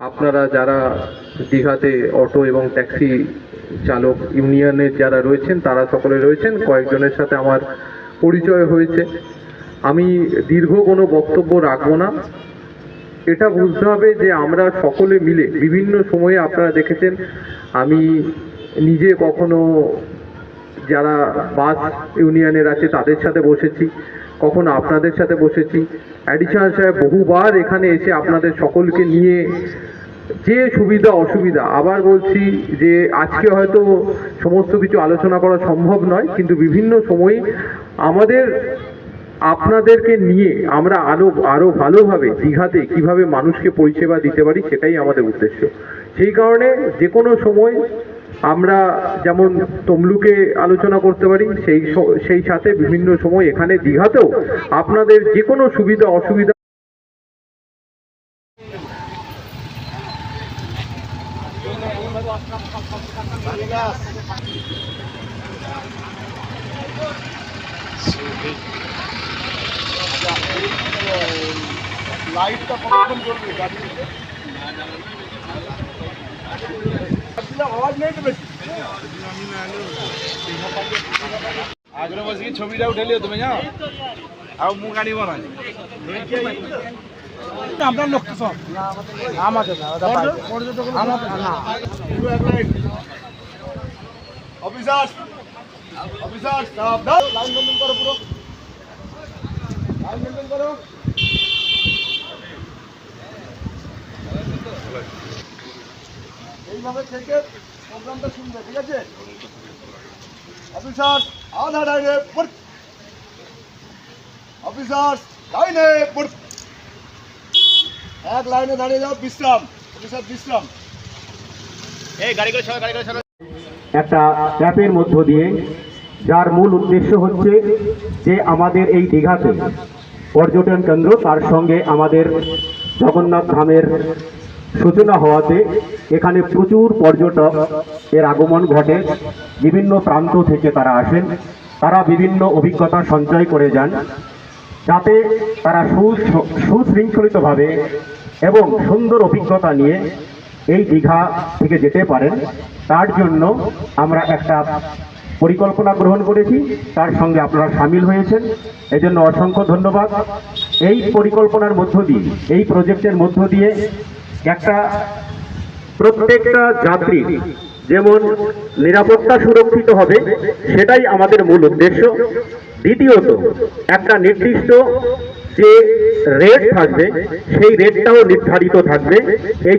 আপনারা যারা দীঘাতে অটো এবং ট্যাক্সি চালক ইউনিয়নের যারা রয়েছেন, তারা সকলে রয়েছেন। কয়েকজনের সাথে আমার পরিচয় হয়েছে। আমি দীর্ঘ কোনো বক্তব্য রাখব না। এটা বুঝতে হবে যে আমরা সকলে মিলে বিভিন্ন সময়ে আপনারা দেখেছেন, আমি নিজে কখনো যারা বাস ইউনিয়নের আছে তাদের সাথে বসেছি, কখনো আপনাদের সাথে বসেছি। অ্যাডিশনাল সাহেব বহুবার এখানে এসে আপনাদের সকলকে নিয়ে যে সুবিধা, অসুবিধা, আবার বলছি যে আজকে হয়তো সমস্ত কিছু আলোচনা করা সম্ভব নয়, কিন্তু বিভিন্ন সময়ে আমাদের, আপনাদেরকে নিয়ে আমরা আরও আরও ভালোভাবে দীঘাতে কীভাবে মানুষকে পরিষেবা দিতে পারি সেটাই আমাদের উদ্দেশ্য। সেই কারণে যে কোনো সময় আমরা যেমন তমলুকে আলোচনা করতে পারি, সেই সেই সাথে বিভিন্ন সময় এখানে দীঘাতেও আপনাদের যে কোনো সুবিধা, অসুবিধা লাইটটা কতক্ষণ জ্বলবে গাড়িতে আগ্রহ বসে ছবিটা উঠে লিও তুমি যাও। আর মুখ আনিব না আমরা লক্ষ্য সব। আমাদের না আমাদের না। অফিসার অফিসার সাবধান লাইন মেনটেন করো পুরো। লাইন মেনটেন করো। এইভাবে থেকে প্রোগ্রামটা শুনবে ঠিক আছে? অফিসার আধা পড় অফিসার পড় এক লাইনে দাঁড়িয়ে যাও বিশ্রাম। অফিসার বিশ্রাম। একটা অ্যাপের মধ্য দিয়ে যার মূল উদ্দেশ্য হচ্ছে যে আমাদের এই দীঘাতে পর্যটন কেন্দ্র তার সঙ্গে আমাদের জগন্নাথ ধামের সূচনা হওয়াতে এখানে প্রচুর পর্যটক এর আগমন ঘটে। বিভিন্ন প্রান্ত থেকে তারা আসেন। তারা বিভিন্ন অভিজ্ঞতা সঞ্চয় করে যান। যাতে তারা সুশৃঙ্খলিতভাবে এবং সুন্দর অভিজ্ঞতা নিয়ে এই দীঘা থেকে যেতে পারেন। তার জন্য আমরা একটা পরিকল্পনা গ্রহণ করেছি। তার সঙ্গে আপনারা সামিল হয়েছেন। এজন্য অসংখ্য ধন্যবাদ। এই পরিকল্পনার মধ্য দিয়ে, এই প্রজেক্টের মধ্য দিয়ে একটা প্রত্যেকটা যাত্রী যেমন নিরাপত্তা সুরক্ষিত হবে, সেটাই আমাদের মূল উদ্দেশ্য। দ্বিতীয়ত একটা নির্দিষ্ট যে রেট থাকবে সেই রেটটাও নির্ধারিত থাকবে। এই